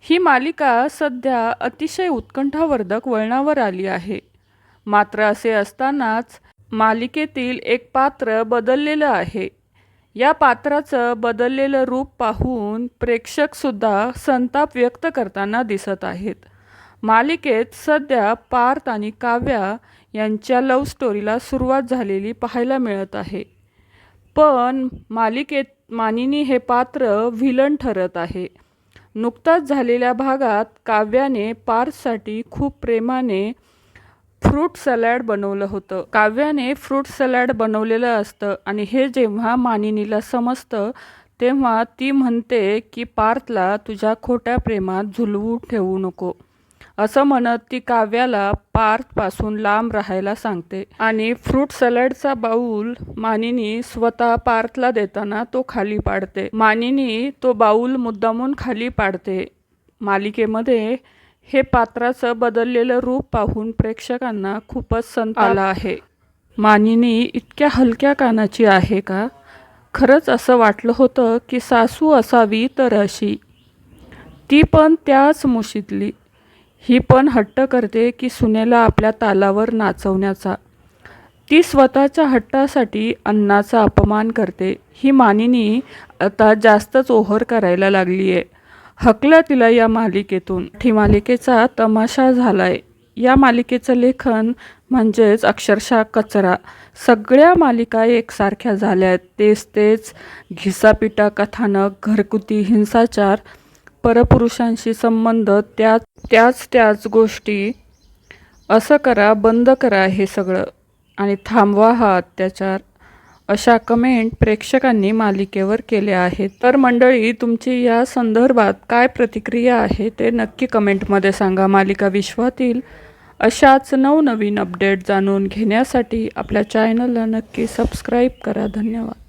ही मालिका सध्या अतिशय उत्कंठावर्धक वळणावर आली आहे. मात्र असे असतानाच मालिकेतील एक पात्र बदललेलं आहे. या पात्राचं बदललेलं रूप पाहून प्रेक्षकसुद्धा संताप व्यक्त करताना दिसत आहेत. मालिकेत सध्या पार्थ आणि काव्या यांच्या लव्ह स्टोरीला सुरुवात झालेली पाहायला मिळत आहे. पण मालिकेत मानिनी हे पात्र व्हिलन ठरत आहे. नुकताच झालेल्या भागात काव्याने पार्ससाठी खूप प्रेमाने फ्रूट सलॅड बनवलं होतं. काव्याने फ्रूट सलॅड बनवलेलं असतं आणि हे जेव्हा मानिनीला समजतं तेव्हा ती म्हणते की पार्थला तुझ्या खोट्या प्रेमात झुलवू ठेवू नको. असं म्हणत ती काव्याला पार्थपासून लांब राहायला सांगते. आणि फ्रूट सलाडचा बाऊल मानिनी स्वतः पार्थला देताना तो खाली पाडते. मानिनी तो बाऊल मुद्दामून खाली पाडते. मालिकेमध्ये हे पात्राचं बदललेलं रूप पाहून प्रेक्षकांना खूपच संत आला आहे. मानिनी इतक्या हलक्या कानाची आहे का? खरंच असं वाटलं होतं की सासू असावी तर अशी. ती पण त्याच मुशीतली. ही पण हट्ट करते की सुनेला आपल्या तालावर नाचवण्याचा. ती स्वतःच्या हट्टासाठी अन्नाचा अपमान करते. ही मानिनी आता जास्तच ओहर करायला लागली आहे हकलं तिला या मालिकेतून. ही मालिकेचा तमाशा झालाय. या मालिकेचं लेखन म्हणजेच अक्षरशः कचरा. सगळ्या मालिका एकसारख्या झाल्या आहेत तेच तेच घिसापिटा कथानक घरगुती हिंसाचार परपुरुषांशी संबंध त्या त्याच त्याच गोष्टी. असं करा बंद करा हे सगळं. आणि थांबवा हा अत्याचार. अशा कमेंट प्रेक्षकांनी मालिकेवर केल्या आहेत. तर मंडळी तुमची या संदर्भात काय प्रतिक्रिया आहे ते नक्की कमेंटमध्ये सांगा. मालिका विश्वातील अशाच नवनवीन अपडेट जाणून घेण्यासाठी आपल्या चॅनलला नक्की सबस्क्राईब करा. धन्यवाद.